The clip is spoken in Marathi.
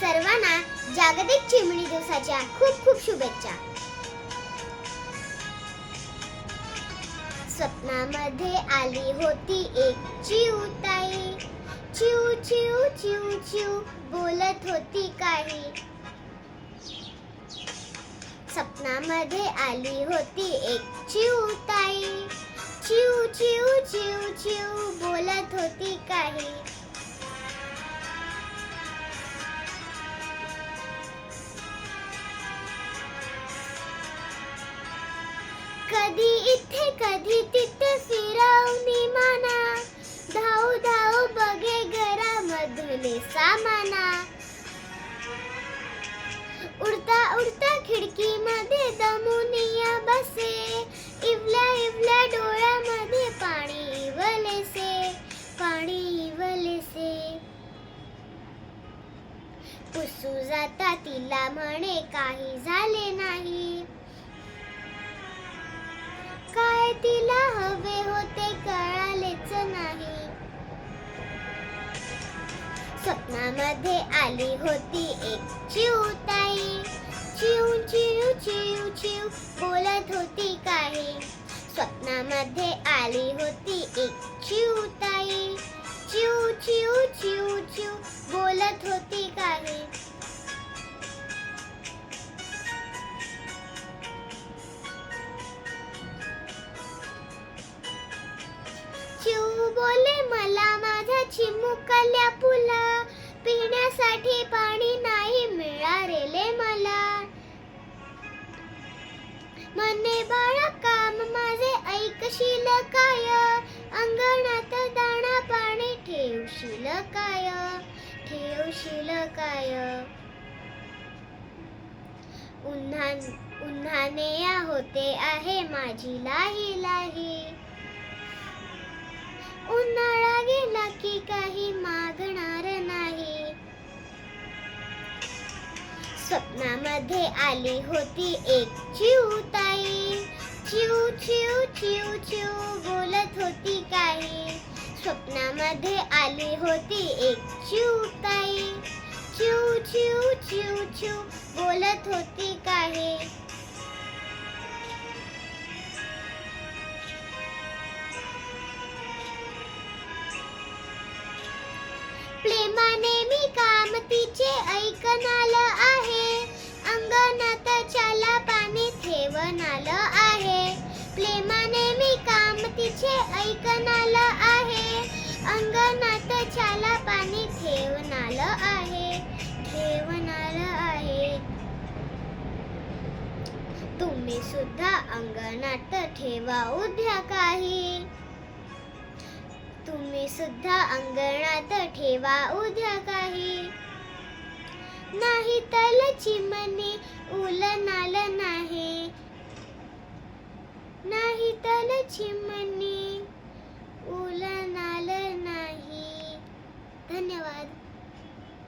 सर्वांना जागतिक चिमणी दिवसाच्या खूप खूप शुभेच्छा. स्वप्नामध्ये आली होती एक चिवताई चिव चिव चिव चिव बोलत होती काही. स्वप्नामध्ये आली होती एक चिवताई चिव चिव चिव चिव बोलत होती काही. कधी इथे कधी तिथे फिरवणी माना. धाव धाव बघे घरामधले सामाना. उडता उडता खिडकीमध्ये दमुनिया बसे. इवल्या इवल्या डोळ्यामध्ये पाणी इवलेसे पाणी इवलेसे. पुसू जाता तिला म्हणे काही झाले नाही. हवे होते कळालेच नाही. स्वप्नामध्ये आली होती एक चिवताई चिव चिव चिव चिव बोलत होती काही. स्वप्नामध्ये आली होती एक चिवताई चिव चिव चिव चिव बोलत होती चिव बोले मला माझ्या चिमुकल्या फुला. पिण्यासाठी पाणी नाही मिळालेले मला. मने बाळा काम माझे ऐकशील काय? अंगणात दाणा पाणी ठेवशील काय? ठेवशील काय? उन्हा उन्हाने या होते आहे माझी लाही लाही स्वप्नामध्ये आली होती एक चिवताई चिव चिव चिव चिव बोलत होती काही. स्वप्नामध्ये आली होती एक चिवताई चिव चिव चिव चिव बोलत होती काही. प्रेमाने मी काम तुम्ही सुद्धा अंगणात ठेवा उद्या काही. तुम्ही सुद्धा अंगणात ठेवा उद्या काही. नाही तलची मने उलनाल नाही. नाही तलची